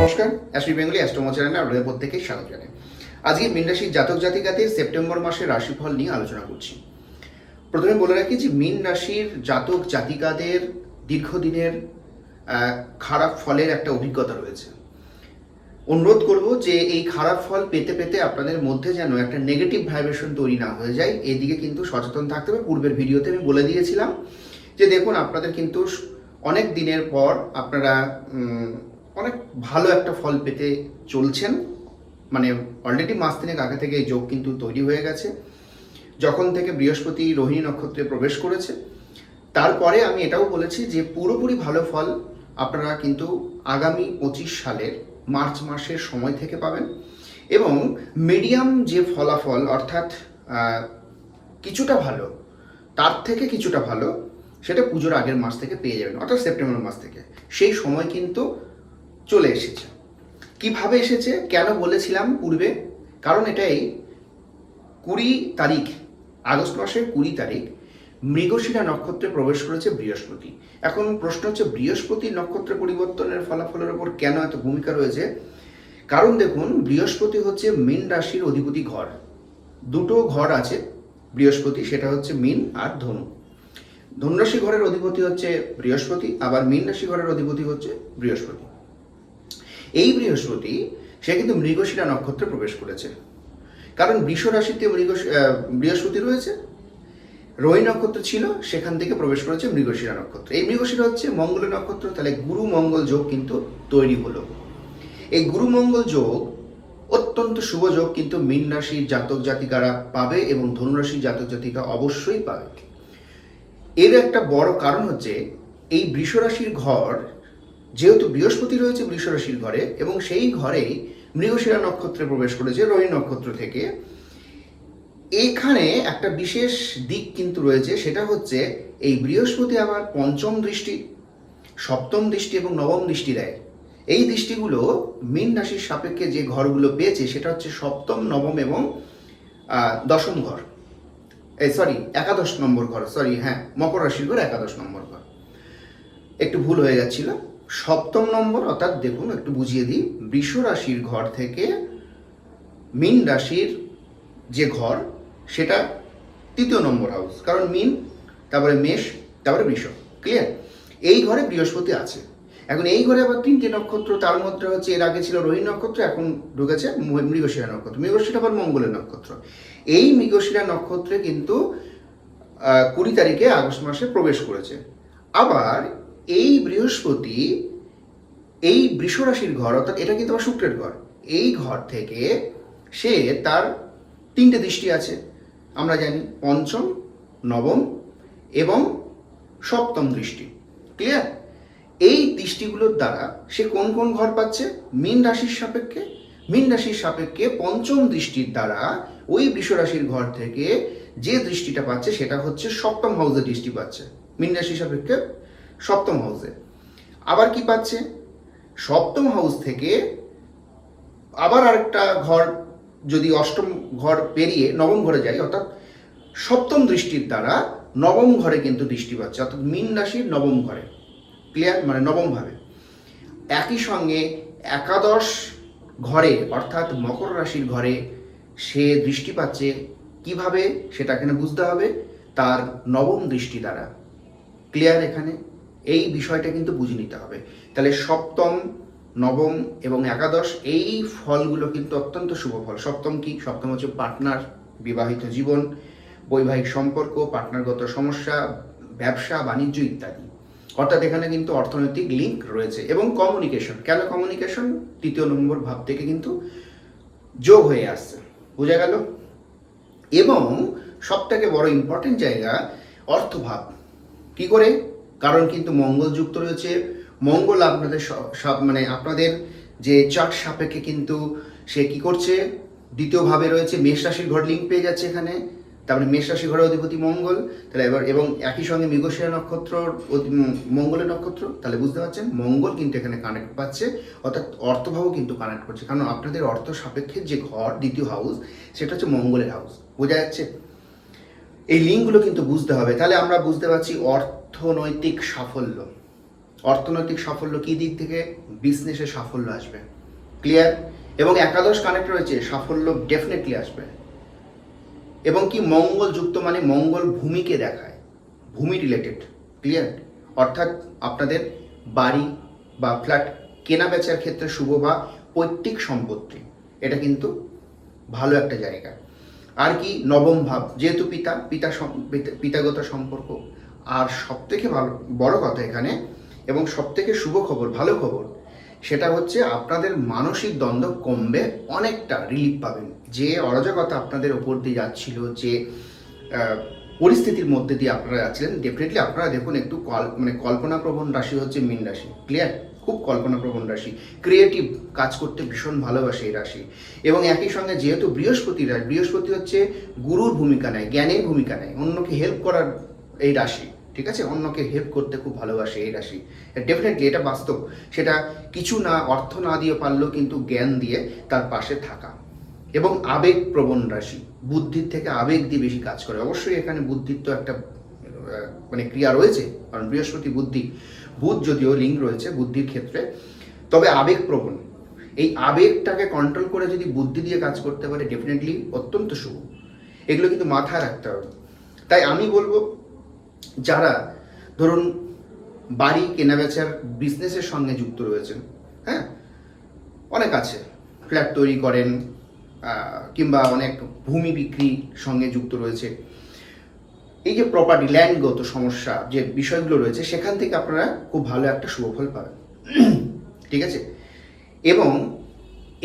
নমস্কার অ্যাস্ট্রি বেঙ্গলি অ্যাস্ট্রোমো চ্যানেলে আপনাদের প্রত্যেকেই স্বাগত জানাই। আজকে মীন রাশির জাতক জাতিকাদের সেপ্টেম্বর মাসের রাশিফল নিয়ে আলোচনা করছি। প্রথমে বলে রাখি যে মীন রাশির জাতক জাতিকাদের দীর্ঘদিনের খারাপ ফলের একটা অভিজ্ঞতা রয়েছে। অনুরোধ করব যে এই খারাপ ফল পেতে পেতে আপনাদের মধ্যে যেন একটা নেগেটিভ ভাইব্রেশন তৈরি না হয়ে যায়। এদিকে কিন্তু সচেতন থাকতে হবে। পূর্বের ভিডিওতে আমি বলে দিয়েছিলাম যে দেখুন, আপনাদের কিন্তু অনেক দিনের পর আপনারা অনেক ভালো একটা ফল পেতে চলছেন। মানে অলরেডি মাস তিনেক আগে থেকে এই যোগ কিন্তু তৈরি হয়ে গেছে। যখন থেকে বৃহস্পতি রোহিণী নক্ষত্রে প্রবেশ করেছে। তারপরে আমি এটাও বলেছি যে পুরোপুরি ভালো ফল আপনারা কিন্তু আগামী পঁচিশ সালের মার্চ মাসের সময় থেকে পাবেন। এবং মিডিয়াম যে ফলাফল অর্থাৎ কিছুটা ভালো, তার থেকে কিছুটা ভালো, সেটা পুজোর আগের মাস থেকে পেয়ে যাবেন, অর্থাৎ সেপ্টেম্বর মাস থেকে। সেই সময় কিন্তু চলে এসেছে। কীভাবে এসেছে, কেন বলেছিলাম পূর্বে? কারণ এটাই, কুড়ি তারিখ, আগস্ট মাসের কুড়ি তারিখ, মৃগশিরা নক্ষত্রে প্রবেশ করেছে বৃহস্পতি। এখন প্রশ্ন হচ্ছে, বৃহস্পতি নক্ষত্র পরিবর্তনের ফলাফলের ওপর কেন এত ভূমিকা রয়েছে? কারণ দেখুন, বৃহস্পতি হচ্ছে মীন রাশির অধিপতি ঘর। দুটো ঘর আছে, বৃহস্পতি সেটা হচ্ছে মীন আর ধনু। ধনুরাশি ঘরের অধিপতি হচ্ছে বৃহস্পতি, আবার মীন রাশি ঘরের অধিপতি হচ্ছে বৃহস্পতি। এই বৃহস্পতি, সে কিন্তু মৃগশিরা নক্ষত্রে প্রবেশ করেছে। কারণ বৃষ রাশিতে মৃগ বৃহস্পতি রয়েছে। রোহি নক্ষত্র ছিল, সেখান থেকে প্রবেশ করেছে মৃগশিরা নক্ষত্র। এই মৃগশিরা হচ্ছে মঙ্গলের নক্ষত্র, তাহলে গুরু মঙ্গল যোগ কিন্তু তৈরি হলো। এই গুরু মঙ্গল যোগ, অত্যন্ত শুভ যোগ কিন্তু মীন রাশির জাতক জাতিকারা পাবে এবং ধনুরাশির জাতক জাতিকা অবশ্যই পাবে। এর একটা বড় কারণ হচ্ছে, এই বৃষরাশির ঘর যেহেতু বৃহস্পতি রয়েছে বৃষ রাশির ঘরে, এবং সেই ঘরেই মৃগশিরা নক্ষত্রে প্রবেশ করেছে রোহিণী নক্ষত্র থেকে এইখানে একটা বিশেষ দিক কিন্তু রয়েছে, সেটা হচ্ছে এই বৃহস্পতি আবার পঞ্চম দৃষ্টি, সপ্তম দৃষ্টি এবং নবম দৃষ্টি দেয়। এই দৃষ্টিগুলো মীন রাশির সাপেক্ষে যে ঘরগুলো পেয়েছে, সেটা হচ্ছে সপ্তম, নবম এবং দশম ঘর। এই সরি একাদশ নম্বর ঘর সরি হ্যাঁ মকর রাশির ঘর, একাদশ নম্বর ঘর। একটু ভুল হয়ে যাচ্ছিল। সপ্তম নম্বর, অর্থাৎ দেখুন, একটু বুঝিয়ে দিই। বৃষ রাশির ঘর থেকে মিন রাশির যে ঘর, সেটা তৃতীয় নম্বর হাউস কারণ মিন, তারপরে মেষ, তারপরে বৃষ। ক্লিয়ার এই ঘরে বৃহস্পতি আছে। এখন এই ঘরে আবার তিনটে নক্ষত্র, তার মধ্যে হচ্ছে এর আগে ছিল রোহিণী নক্ষত্র, এখন ঢুকেছে মৃগশিরা নক্ষত্র। মৃগশিরা আবার মঙ্গলের নক্ষত্র। এই মৃগশিরা নক্ষত্রে কিন্তু কুড়ি তারিখে আগস্ট মাসে প্রবেশ করেছে। আবার এই বৃহস্পতি, এই বৃষরাশির ঘর, অর্থাৎ এটা কিন্তু আবার শুক্রের ঘর, এই ঘর থেকে সে তার তিনটে দৃষ্টি আছে, আমরা জানি পঞ্চম, নবম এবং সপ্তম দৃষ্টি ক্লিয়ার এই দৃষ্টিগুলোর দ্বারা সে কোন কোন ঘর পাচ্ছে? মীন রাশির সাপেক্ষে, মীন রাশির সাপেক্ষে পঞ্চম দৃষ্টির দ্বারা ওই বৃষ রাশির ঘর থেকে যে দৃষ্টিটা পাচ্ছে সেটা হচ্ছে সপ্তম হাউসে দৃষ্টি পাচ্ছে, মীন রাশির সাপেক্ষে সপ্তম হাউসে। আবার কি পাচ্ছে? সপ্তম হাউস থেকে আবার আরেকটা ঘর যদি অষ্টম ঘর পেরিয়ে নবম ঘরে যায়, অর্থাৎ সপ্তম দৃষ্টির দ্বারা নবম ঘরে কিন্তু দৃষ্টি পাচ্ছে, অর্থাৎ মীন রাশির নবম ঘরে। ক্লিয়ার মানে নবম ভাবে। একই সঙ্গে একাদশ ঘরে, অর্থাৎ মকর রাশির ঘরে সে দৃষ্টি পাচ্ছে কীভাবে সেটা এখানে বুঝতে হবে, তার নবম দৃষ্টি দ্বারা। ক্লিয়ার এখানে? এই বিষয়টা কিন্তু বুঝে নিতে হবে। তাহলে সপ্তম, নবম এবং একাদশ এই ফলগুলো কিন্তু অত্যন্ত শুভ ফল। সপ্তম কি? সপ্তম হচ্ছে পার্টনার বিবাহিত জীবন, বৈবাহিক সম্পর্ক পার্টনারগত সমস্যা, ব্যবসা, বাণিজ্য ইত্যাদি। অর্থাৎ এখানে কিন্তু অর্থনৈতিক লিঙ্ক রয়েছে এবং কমিউনিকেশন কেন কমিউনিকেশন তৃতীয় নম্বর ভাব থেকে কিন্তু যোগ হয়ে আসছে। বোঝা গেল? এবং সবথেকে বড় ইম্পর্টেন্ট জায়গা অর্থভাব। কি করে? কারণ কিন্তু মঙ্গল যুক্ত রয়েছে। মঙ্গল আপনাদের সব মানে আপনাদের যে চার্ট সাপেক্ষে কিন্তু সে কি করছে? দ্বিতীয়ভাবে রয়েছে মেষ রাশির ঘর লিঙ্ক পেয়ে যাচ্ছে এখানে। তারপরে মেষ রাশি ঘরের অধিপতি মঙ্গল। তাহলে এবার, এবং একই সঙ্গে মৃগশিরা নক্ষত্র মঙ্গলের নক্ষত্র, তাহলে বুঝতে পারছেন, মঙ্গল কিন্তু এখানে কানেক্ট পাচ্ছে। অর্থাৎ অর্থভাবও কিন্তু কানেক্ট করছে। কারণ আপনাদের অর্থ সাপেক্ষে যে ঘর, দ্বিতীয় হাউস সেটা হচ্ছে মঙ্গলের হাউস বোঝা যাচ্ছে? এই লিঙ্কগুলো কিন্তু বুঝতে হবে। তাহলে আমরা বুঝতে পারছি অর্থনৈতিক সাফল্য। অর্থনৈতিক সাফল্য কি দিক থেকে? বিজনেসে সাফল্য আসবে। ক্লিয়ার এবং একাদশ কানেক্ট রয়েছে, সাফল্য ডেফিনেটলি আসবে। এবং কি মঙ্গল যুক্ত মানে মঙ্গল ভূমিকে দেখায়। ভূমি রিলেটেড ক্লিয়ার অর্থাৎ আপনাদের বাড়ি বা ফ্ল্যাট কেনা বেচার ক্ষেত্রে শুভ বা পৈতৃক সম্পত্তি। এটা কিন্তু ভালো একটা জায়গা। আর কি নবম ভাব, যেহেতু পিতা পিতা পিতা- পিতাগত সম্পর্ক আর সব থেকে ভালো, বড় কথা এখানে, এবং সব থেকে শুভ খবর, ভালো খবর, সেটা হচ্ছে আপনাদের মানসিক দ্বন্দ্ব কমবে, অনেকটা রিলিফ পাবেন। যে অরাজকতা আপনাদের ওপর দিয়ে যাচ্ছিল, যে পরিস্থিতির মধ্যে দিয়ে আপনারা যাচ্ছিলেন ডেফিনেটলি আপনারা দেখুন একটু কল মানে কল্পনাপ্রবণ রাশি হচ্ছে মীন রাশি ক্লিয়ার খুব কল্পনাপ্রবণ রাশি ক্রিয়েটিভ কাজ করতে ভীষণ ভালোবাসে এই রাশি। এবং একই সঙ্গে যেহেতু বৃহস্পতি রাশি বৃহস্পতি হচ্ছে গুরুর ভূমিকা নেয়, জ্ঞানের ভূমিকা নেয়, অন্যকে হেল্প করার এই রাশি। ঠিক আছে? অন্যকে হেল্প করতে খুব ভালোবাসে এই রাশি। ডেফিনেটলি এটা বাস্তব। সেটা কিছু না, অর্থ না দিয়ে পারলেও কিন্তু জ্ঞান দিয়ে তার পাশে থাকা। এবং আবেগ প্রবণ রাশি। বুদ্ধির থেকে আবেগ দিয়ে বেশি কাজ করে। অবশ্যই এখানে বুদ্ধির তো একটা মানে ক্রিয়া রয়েছে। কারণ বৃহস্পতি বুদ্ধি, বুধ যদিও লিঙ্ক রয়েছে বুদ্ধির ক্ষেত্রে, তবে আবেগ প্রবণ এই আবেগটাকে কন্ট্রোল করে যদি বুদ্ধি দিয়ে কাজ করতে পারে ডেফিনেটলি অত্যন্ত শুভ। এগুলো কিন্তু মাথায় রাখতে হবে। তাই আমি বলব যারা ধরুন বাড়ি, কেনাবেচার বিজনেসের সঙ্গে যুক্ত রয়েছেন হ্যাঁ? অনেক আছে। ফ্ল্যাট তৈরি করেন কিংবা অনেক ভূমি বিক্রি সঙ্গে যুক্ত রয়েছে। এই যে প্রপার্টি ল্যান্ডগত সমস্যা, যে বিষয়গুলো রয়েছে, সেখান থেকে আপনারা খুব ভালো একটা শুভফল পাবেন। ঠিক আছে? এবং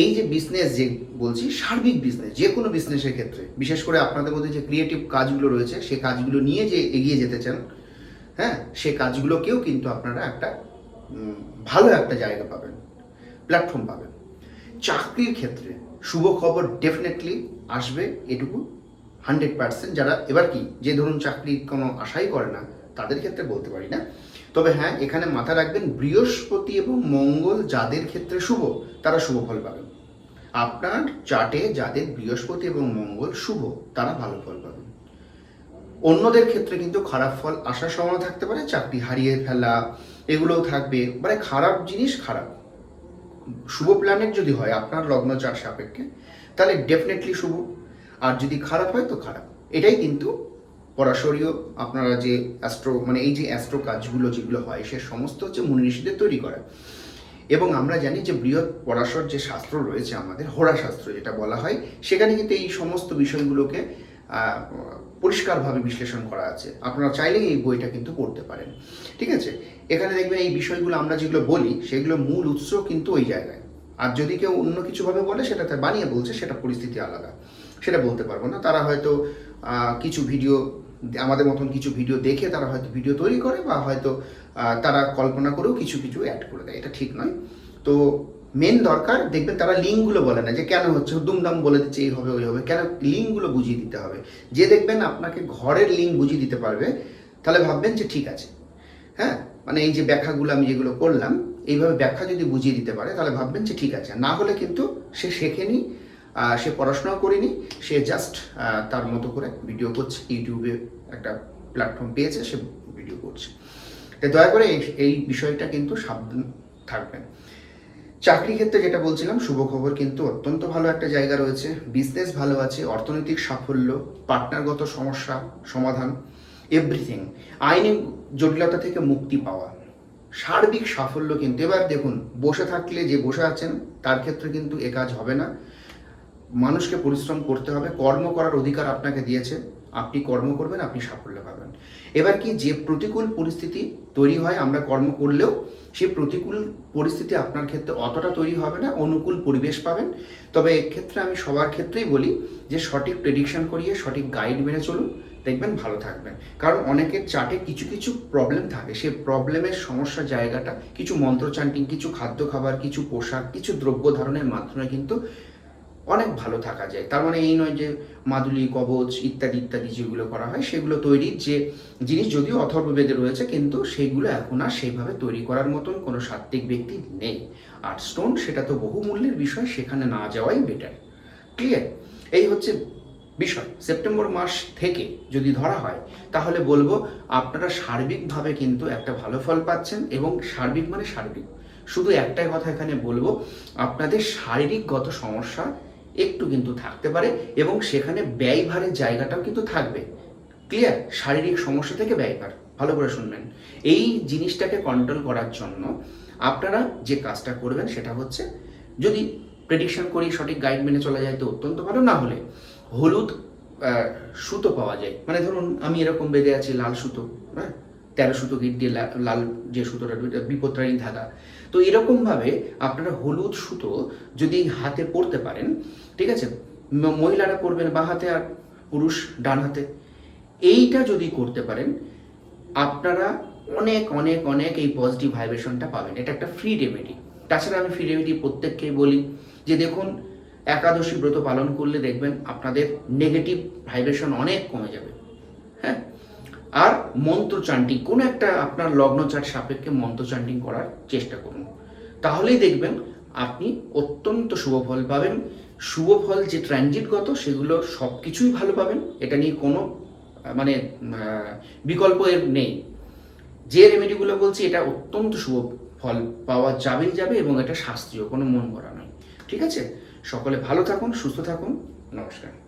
এই যে বিজনেস যে বলছি, সার্বিক বিজনেস যে কোনো বিজনেসের ক্ষেত্রে, বিশেষ করে আপনাদের মধ্যে যে ক্রিয়েটিভ কাজগুলো রয়েছে সেই কাজগুলো নিয়ে যে এগিয়ে যেতে চান হ্যাঁ সে কাজগুলোকেও কিন্তু আপনারা একটা ভালো একটা জায়গা পাবেন প্ল্যাটফর্ম পাবেন। চাকরির ক্ষেত্রে শুভ খবর ডেফিনেটলি আসবে এটুকু হান্ড্রেড পার্সেন্ট যারা, এবার কি, যে ধরুন চাকরির কোনো আশাই করে না, তাদের ক্ষেত্রে বলতে পারি না। তবে হ্যাঁ এখানে মাথা রাখবেন, বৃহস্পতি এবং মঙ্গল যাদের ক্ষেত্রে শুভ, তারা শুভ ফল পাবেন। আপনার চার্টে যাদের বৃহস্পতি এবং মঙ্গল শুভ, তারা ভালো ফল পাবেন। অন্যদের ক্ষেত্রে কিন্তু খারাপ ফল আসার সময় থাকতে পারে, চাকরি হারিয়ে ফেলা, এগুলোও থাকবে। মানে খারাপ জিনিস খারাপ। শুভ প্ল্যানেট যদি হয়, আপনার লগ্ন চার সাপেক্ষে, তাহলে ডেফিনেটলি শুভ। আর যদি খারাপ হয়, তো খারাপ। এটাই কিন্তু পরাশরীয় আপনারা যে অ্যাস্ট্রো মানে এই যে অ্যাস্ট্রো কাজগুলো যেগুলো হয়, সে সমস্ত হচ্ছে মুনি ঋষিদের তৈরি করা। এবং আমরা জানি যে বৃহৎ পরাশর যে শাস্ত্র রয়েছে আমাদের হোরা শাস্ত্র যেটা বলা হয়, সেখানে কিন্তু এই সমস্ত বিষয়গুলোকে পরিষ্কারভাবে বিশ্লেষণ করা আছে। আপনারা চাইলেই এই বইটা কিন্তু পড়তে পারেন। ঠিক আছে? এখানে দেখবেন এই বিষয়গুলো আমরা যেগুলো বলি, সেগুলো মূল উৎস কিন্তু ওই জায়গায়। আর যদি কেউ অন্য কিছুভাবে বলে, সেটা তার বানিয়ে বলছে, সেটা পরিস্থিতি আলাদা। সেটা বলতে পারব না। তারা হয়তো কিছু ভিডিও আমাদের মতন কিছু ভিডিও দেখে তারা হয়তো ভিডিও তৈরি করে বা হয়তো তারা কল্পনা করেও কিছু কিছু অ্যাড করে দেয়। এটা ঠিক নয়। তো মেন দরকার, দেখবেন তারা লিঙ্কগুলো বলে না যে কেন হচ্ছে, দুমদাম বলে দিচ্ছে, এই হবে, ওই হবে। কেন লিঙ্কগুলো বুঝিয়ে দিতে হবে? যে দেখবেন আপনাকে ঘরের লিঙ্ক বুঝিয়ে দিতে পারবে, তাহলে ভাববেন যে ঠিক আছে। হ্যাঁ? মানে এই যে ব্যাখ্যাগুলো আমি যেগুলো করলাম, এইভাবে ব্যাখ্যা যদি বুঝিয়ে দিতে পারে, তাহলে ভাববেন যে ঠিক আছে। না হলে কিন্তু সে শেখেনি। সে পড়াশোনা করেনি, সে জাস্ট তার মতো করে ভিডিও করছে ইউটিউবে একটা প্ল্যাটফর্ম পেয়েছে, সে ভিডিও করছে। তাই দয়া করে এই এই বিষয়টা কিন্তু সাবধান থাকবেন। চাকরি ক্ষেত্রে যেটা বলছিলাম, শুভ খবর কিন্তু অত্যন্ত ভালো একটা জায়গা রয়েছে। বিজনেস ভালো আছে, অর্থনৈতিক সাফল্য পার্টনারগত সমস্যা, সমাধান এভরিথিং আইনি জটিলতা থেকে মুক্তি পাওয়া। সার্বিক সাফল্য কিন্তু, এবার দেখুন, বসে থাকলে যে বসে আছেন, তার ক্ষেত্রে কিন্তু এ কাজ হবে না। মানুষকে পরিশ্রম করতে হবে, কর্ম করার অধিকার আপনাকে দিয়েছে, আপনি কর্ম করবেন, আপনি সাফল্য পাবেন। এবার কি যে প্রতিকূল পরিস্থিতি তৈরি হয়, আমরা কর্ম করলেও সেই প্রতিকূল পরিস্থিতি আপনার ক্ষেত্রে অতটা তৈরি হবে না, অনুকূল পরিবেশ পাবেন। তবে এক্ষেত্রে আমি সবার ক্ষেত্রেই বলি যে সঠিক প্রেডিকশন করিয়ে, সঠিক গাইড মেনে চলুন, দেখবেন ভালো থাকবেন। কারণ অনেকের চার্টে কিছু কিছু প্রবলেম থাকে, সেই প্রবলেমের সমস্যা জায়গাটা, কিছু মন্ত্র চান্টিং কিছু খাদ্য খাবার, কিছু পোশাক, কিছু দ্রব্য ধারণের মাধ্যমে কিন্তু অনেক ভালো থাকা যায়। তার মানে এই নয় যে মাদুলি, কবচ ইত্যাদি ইত্যাদি যেগুলো করা হয়, সেগুলো তৈরির যে জিনিস যদিও অথর্ববেদে রয়েছে, কিন্তু সেগুলো এখন আর সেইভাবে তৈরি করার মতন কোনো সাত্ত্বিক ব্যক্তি নেই। আর স্টোন সেটা তো বহুমূল্যের বিষয়, সেখানে না যাওয়াই বেটার ক্লিয়ার এই হচ্ছে বিষয়। সেপ্টেম্বর মাস থেকে যদি ধরা হয়, তাহলে বলব আপনারা সার্বিকভাবে কিন্তু একটা ভালো ফল পাচ্ছেন, এবং সার্বিক মানে সার্বিক। শুধু একটাই কথা এখানে বলব, আপনাদের শারীরিকগত সমস্যা একটু কিন্তু থাকতে পারে এবং সেখানে ব্যয়ভারের জায়গাটাও কিন্তু থাকবে। ক্লিয়ার শারীরিক সমস্যা থেকে ব্যয়ভার। ভালো করে শুনবেন। এই জিনিসটাকে কন্ট্রোল করার জন্য আপনারা যে কাজটা করবেন সেটা হচ্ছে যদি প্রেডিকশন করি, সঠিক গাইড মেনে চলা যায় তো অত্যন্ত ভালো। না হলে হলুদ সুতো পাওয়া যায়। মানে ধরুন আমি এরকম বেঁধে আছি, লাল সুতো হ্যাঁ? তেরো সুতো গিট দিয়ে লাল যে সুতোটা ওইটা বিপত্রাণী ধাগা তো এরকমভাবে আপনারা হলুদ সুতো যদি হাতে পরতে পারেন, ঠিক আছে? মহিলারা পরবেন বা হাতে আর পুরুষ ডান হাতে। এইটা যদি করতে পারেন, আপনারা অনেক অনেক অনেক এই পজিটিভ ভাইব্রেশনটা পাবেন। এটা একটা ফ্রি রেমেডি তাছাড়া আমি ফ্রি রেমেডি প্রত্যেককেই বলি যে দেখুন, একাদশী ব্রত পালন করলে দেখবেন আপনাদের নেগেটিভ ভাইব্রেশন অনেক কমে যাবে। হ্যাঁ? আর মন্ত্র চান্টিং কোনো একটা আপনার লগ্ন চাট সাপেক্ষে মন্ত্র চান্টিং করার চেষ্টা করুন। তাহলেই দেখবেন আপনি অত্যন্ত শুভ ফল পাবেন। শুভ ফল যে ট্রানজিটগত সেগুলো সব কিছুই ভালো পাবেন। এটা নিয়ে কোনো মানে বিকল্প এর নেই। যে রেমেডিগুলো বলছি, এটা অত্যন্ত শুভ ফল পাওয়া যাবেই যাবে এবং এটা শাস্ত্রীয় কোনো মন করা নয়। ঠিক আছে? সকলে ভালো থাকুন, সুস্থ থাকুন। নমস্কার।